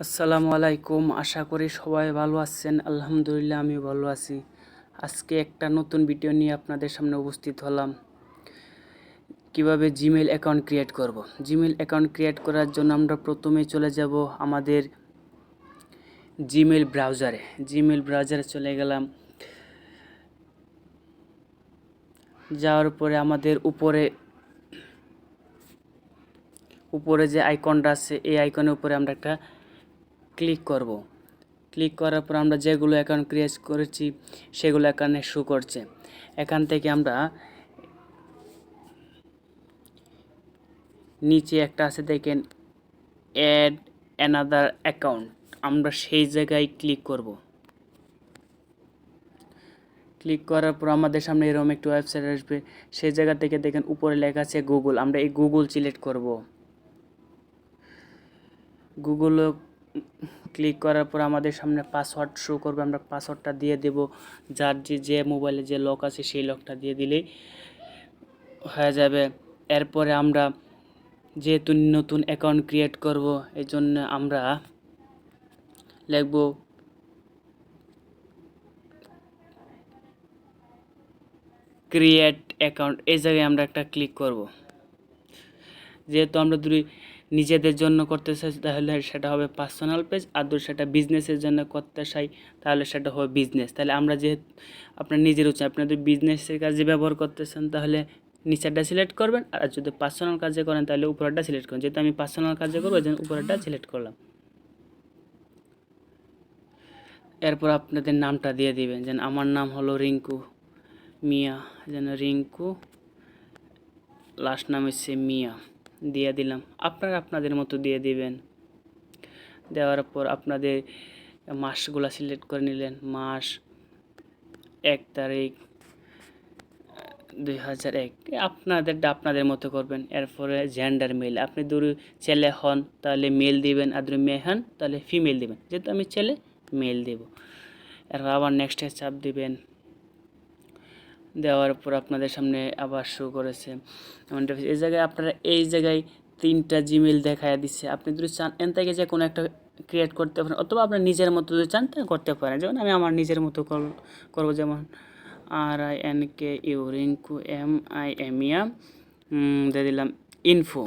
আসসালামু আলাইকুম। আশা করি সবাই ভালো আছেন। আলহামদুলিল্লাহ আমি ভালো আছি। আজকে একটা নতুন ভিডিও নিয়ে আপনাদের সামনে উপস্থিত হলাম। কীভাবে জিমেল অ্যাকাউন্ট ক্রিয়েট করব? জিমেল অ্যাকাউন্ট ক্রিয়েট করার জন্য আমরা প্রথমে চলে যাব আমাদের জিমেল ব্রাউজারে জিমেল ব্রাউজারে চলে গেলাম। যাওয়ার পরে আমাদের উপরে উপরে যে আইকনটা আছে, এই আইকনের উপরে আমরা একটা ক্লিক করব। ক্লিক করার পর আমরা যেগুলো অ্যাকাউন্ট ক্রিয়েট করেছি, সেগুলো এখানে শো করছে। এখান থেকে আমরা নিচে একটা আছে, দেখেন অ্যাড অ্যানাদার অ্যাকাউন্ট আমরা সেই জায়গায় ক্লিক করব। ক্লিক করার পর আমাদের সামনে এরকম একটি ওয়েবসাইট আসবে। সেই জায়গা থেকে দেখেন, উপরে লেখা আছে গুগল আমরা এই গুগল সিলেক্ট করব। গুগল ক্লিক করার পর আমাদের সামনে পাসওয়ার্ড শো করবে, আমরা পাসওয়ার্ডটা দিয়ে দেব। যার যে যে মোবাইলে যে লক আছে, সেই লকটা দিয়ে দিলেই হয়ে যাবে। এরপরে আমরা যেহেতু নতুন অ্যাকাউন্ট ক্রিয়েট করব এই জন্য আমরা লিখব ক্রিয়েট অ্যাকাউন্ট এই জায়গায় আমরা একটা ক্লিক করব। যেহেতু আমরা দুই নিজেদের জন্য করতে চাই, তাহলে সেটা হবে পার্সোনাল পেজ আর যদি সেটা বিজনেসের জন্য করতে চাই, তাহলে সেটা হবে বিজনেস তাহলে আমরা যেহেতু, আপনার নিজের উচিত আপনি যদি বিজনেসের কাজে ব্যবহার করতেছেন, তাহলে নিচেরটা সিলেক্ট করবেন, আর যদি পার্সোনাল কাজে করেন, তাহলে উপরেরটা সিলেক্ট করুন যেহেতু আমি পার্সোনাল কাজে করব এই জন্য উপরেরটা সিলেক্ট করলাম। এরপর আপনাদের নামটা দিয়ে দিবেন, যেন আমার নাম হলো রিঙ্কু মিয়া, যেন রিঙ্কু লাস্ট নাম হচ্ছে মিয়া। দিয়ে দিলাম। আপনারা আপনাদের মতো দিয়ে দিবেন। দেওয়ার পর আপনাদের মাসগুলো সিলেক্ট করে নিলেন। মাস, এক তারিখ, দুই হাজার এক। আপনাদেরটা আপনাদের মতো করবেন। এরপরে জেন্ডার মেল আপনি দূর ছেলে হন, তাহলে মেল দিবেন। আর যদি মেয়ে হন, তাহলে ফিমেল দিবেন। যেহেতু আমি ছেলে মেল দেব। এরপর আবার নেক্সটে চাপ দিবেন। দেওয়ার পর আপনাদের সামনে আবার শো করেছে। এই জায়গায় আপনারা এই জায়গায় তিনটা জিমেল দেখায় দিচ্ছে আপনি যদি চান এন থেকে যে কোনো একটা ক্রিয়েট করতে পারেন, অথবা আপনার নিজের মতো যদি চান, তা করতে পারেন। যেমন আমি আমার নিজের মতো করব, যেমন R I N K U Rinku M I M ইয়া দিয়ে দিলাম ইনফো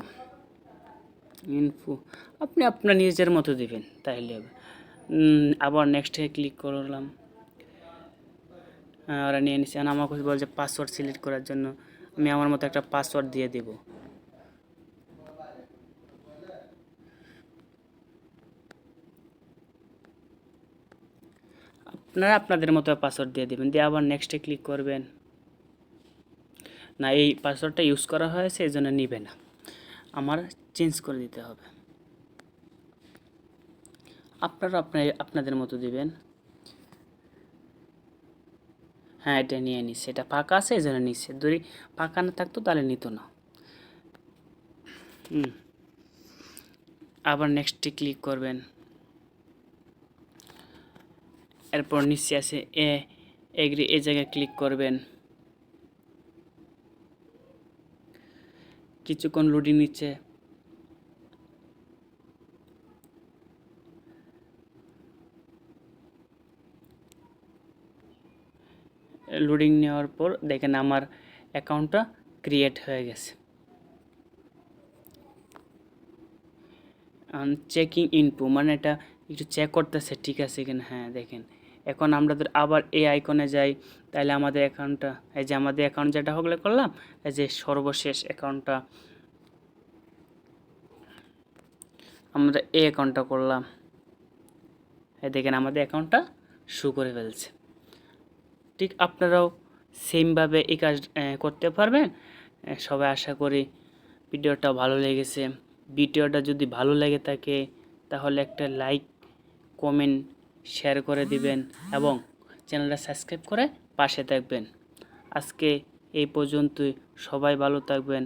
ইনফো আপনি আপনার নিজের মতো দিবেন হবে। আবার নেক্সটে ক্লিক করলাম। ওরা নিয়ে নিচ্ছে আর আমাকে বলছে পাসওয়ার্ড সিলেক্ট করার জন্য আমি আমার মতো একটা পাসওয়ার্ড দিয়ে দেব। আপনারা আপনাদের মতো পাসওয়ার্ড দিয়ে দেবেন। দিয়ে আবার নেক্সটে ক্লিক করবেন। না, এই পাসওয়ার্ডটা ইউজ করা হয়েছে, এই জন্য নিবে না। আমার চেঞ্জ করে দিতে হবে। আপনারা আপনার, আপনাদের মতো দিবেন। হ্যাঁ এটা নিয়ে নিচ্ছে এটা ফাঁকা আছে এই জন্য নিচ্ছে যদি ফাঁকা না থাকতো, তাহলে নিত না। হুম। আবার নেক্সটে ক্লিক করবেন। এরপর নিচে আছে এ এগ্রি এই জায়গায় ক্লিক করবেন। কিছুক্ষণ লোডিং নিচ্ছে। লোডিং নেওয়ার পর দেখেন আমার অ্যাকাউন্টটা ক্রিয়েট হয়ে গেছে। চেকিং ইনপু মানে এটা একটু চেক করতেছে, ঠিক আছে কিনা? হ্যাঁ দেখেন। এখন আমরা যদি আবার এই আইকনে যাই, তাহলে আমাদের অ্যাকাউন্টটা এই যে আমাদের অ্যাকাউন্ট যেটা হলে করলাম, এই যে সর্বশেষ অ্যাকাউন্টটা আমরা এই অ্যাকাউন্টটা করলাম। এই দেখেন আমাদের অ্যাকাউন্টটা শু করে ফেলছে। ঠিক আপনারাও সেমভাবে এই কাজ করতে পারবেন। সবাই আশা করি ভিডিওটা ভালো লেগেছে। ভিডিওটা যদি ভালো লেগে থাকে, তাহলে একটা লাইক কমেন্ট শেয়ার করে দিবেন এবং চ্যানেলটা সাবস্ক্রাইব করে পাশে থাকবেন। আজকে এই পর্যন্তই। সবাই ভালো থাকবেন।